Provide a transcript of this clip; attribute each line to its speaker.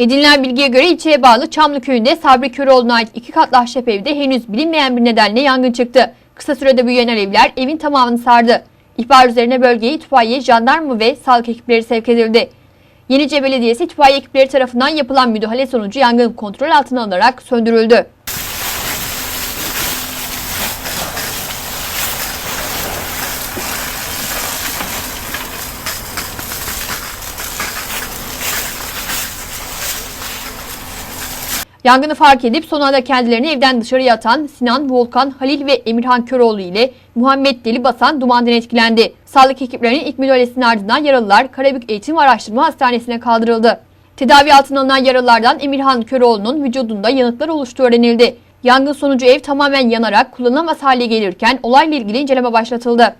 Speaker 1: Edinilen bilgiye göre ilçeye bağlı Çamlı köyünde Sabri Köroğlu'na ait iki katlı ahşap evde henüz bilinmeyen bir nedenle yangın çıktı. Kısa sürede büyüyen alevler evin tamamını sardı. İhbar üzerine bölgeye itfaiye, jandarma ve sağlık ekipleri sevk edildi. Yenice Belediyesi itfaiye ekipleri tarafından yapılan müdahale sonucu yangın kontrol altına alınarak söndürüldü. Yangını fark edip son anda kendilerini evden dışarıya atan Sinan, Volkan, Halil ve Emirhan Köroğlu ile Muhammed Deli Basan dumandan etkilendi. Sağlık ekiplerinin ilk müdahalesinin ardından yaralılar Karabük Eğitim ve Araştırma Hastanesi'ne kaldırıldı. Tedavi altına alınan yaralılardan Emirhan Köroğlu'nun vücudunda yanıklar oluştuğu öğrenildi. Yangın sonucu ev tamamen yanarak kullanılamaz hale gelirken olayla ilgili inceleme başlatıldı.